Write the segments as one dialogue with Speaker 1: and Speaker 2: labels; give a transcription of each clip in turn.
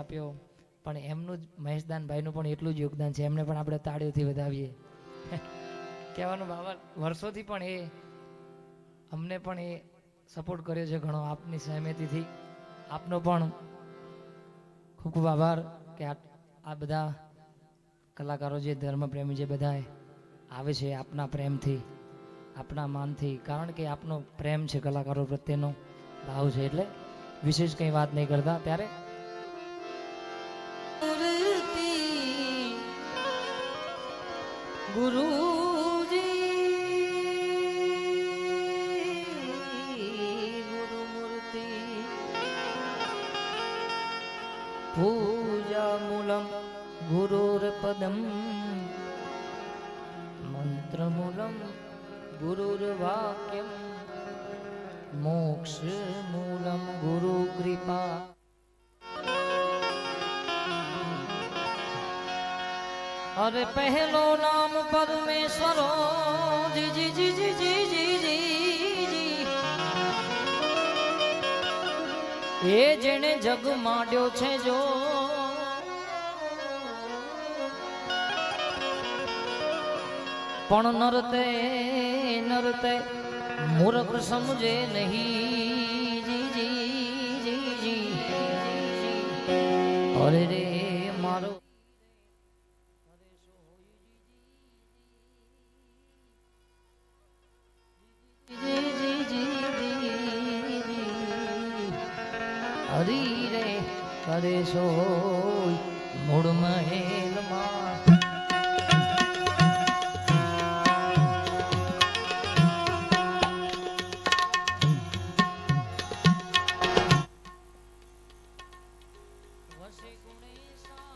Speaker 1: આપ્યો, પણ એમનું જ મહેશદાનભાઈનું પણ એટલું જ યોગદાન છે, એમને પણ આપણે તાળીઓથી વધાવીએ. કહેવાનું બાબા વર્ષોથી પણ એ અમને પણ એ સપોર્ટ કર્યો છે ઘણો, આપની સહમતિથી. આપનો પણ ખૂબ ખૂબ આભાર કે આ બધા કલાકારો જે ધર્મપ્રેમી જે બધા આવે છે આપના પ્રેમથી, આપના માનથી, કારણ કે આપનો પ્રેમ છે કલાકારો પ્રત્યેનો, ભાવ છે એટલે વિશેષ કંઈ વાત નહીં કરતા. ત્યારે
Speaker 2: મૂર્તિ ગુરુજી ગુરુમૂર્તિ
Speaker 1: પૂજા મૂલમ ગુરુર્પદમ મંત્રમૂલમ ગુરુર્વાક્યમ મોક્ષ મૂલમ ગુરુ કૃપા અરે પહેલો નામ પરમેશ્વરો જી જી જી જી જી જી જી જી એ જેણે જગ માંડ્યો છે જો પણ નરતે નરતે મૂર્ખ સમજે નહીં જી જી જી જી અરે રે હરી રે કરે સોય મૂળ મહેલમાં. વસે ગુણેશા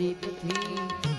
Speaker 1: દીપથી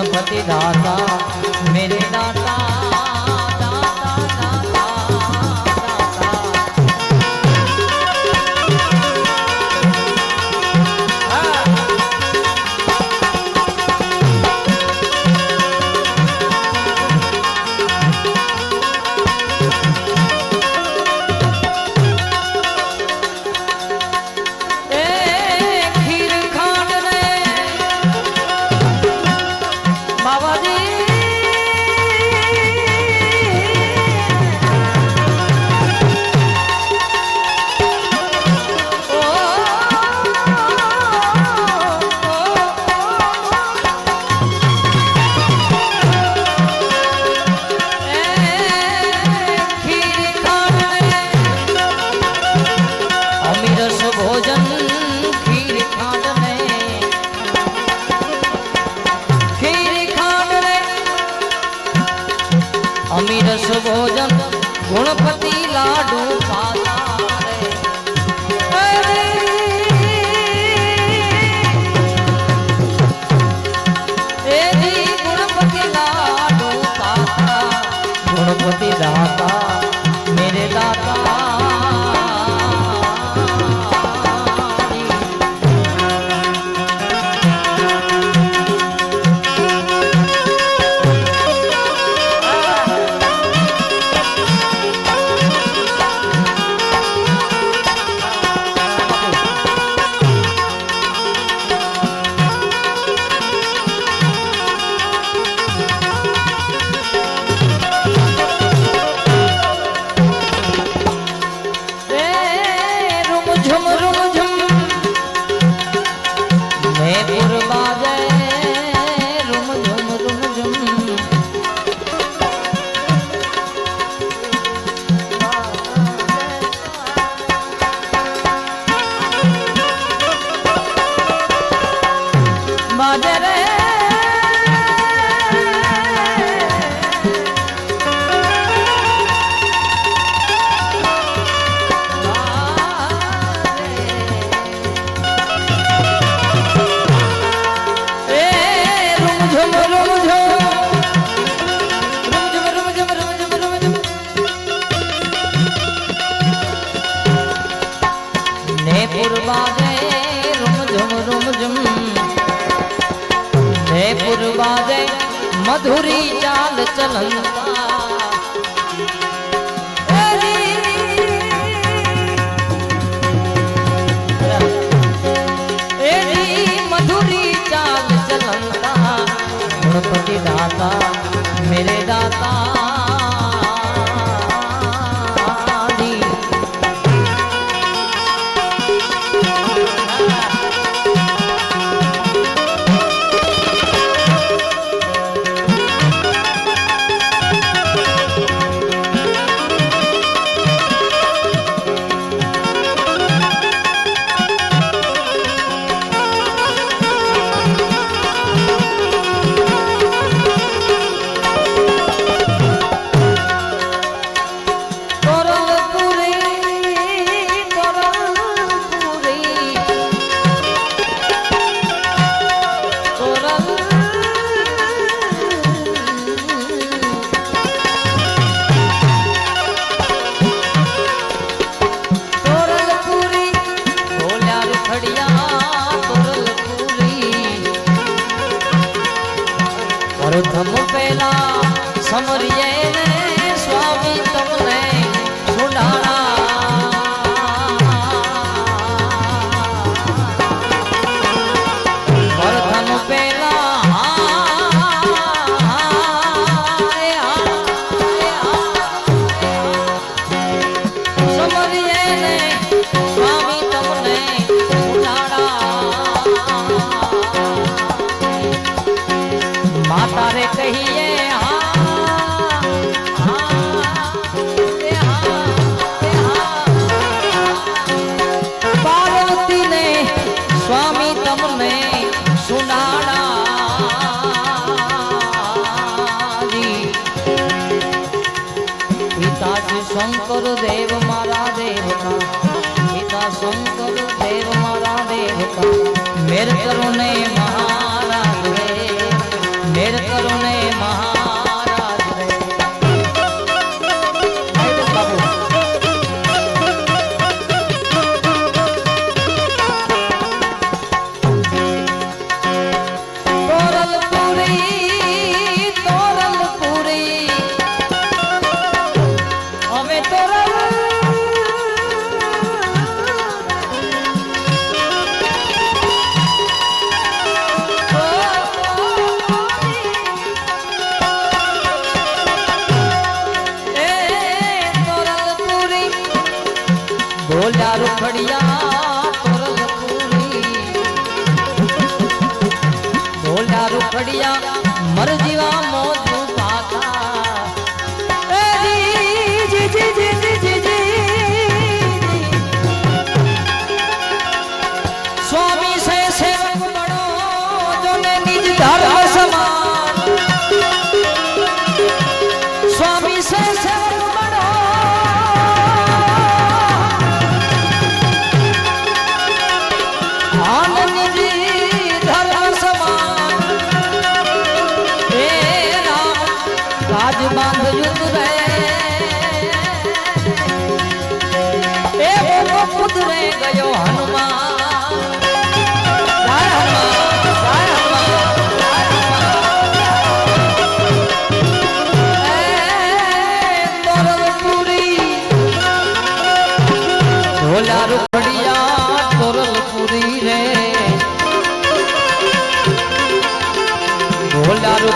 Speaker 1: ગણપતિ
Speaker 2: દાદા ધુરી ચાલ ચલંતા ગણપતિ દાતા શંકર દેવ મારા દેવતા પિતા શંકર દેવ મારા દેવતા. મેર કરુણે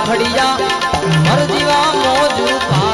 Speaker 2: ખડિયા મરજીવા મોજું પા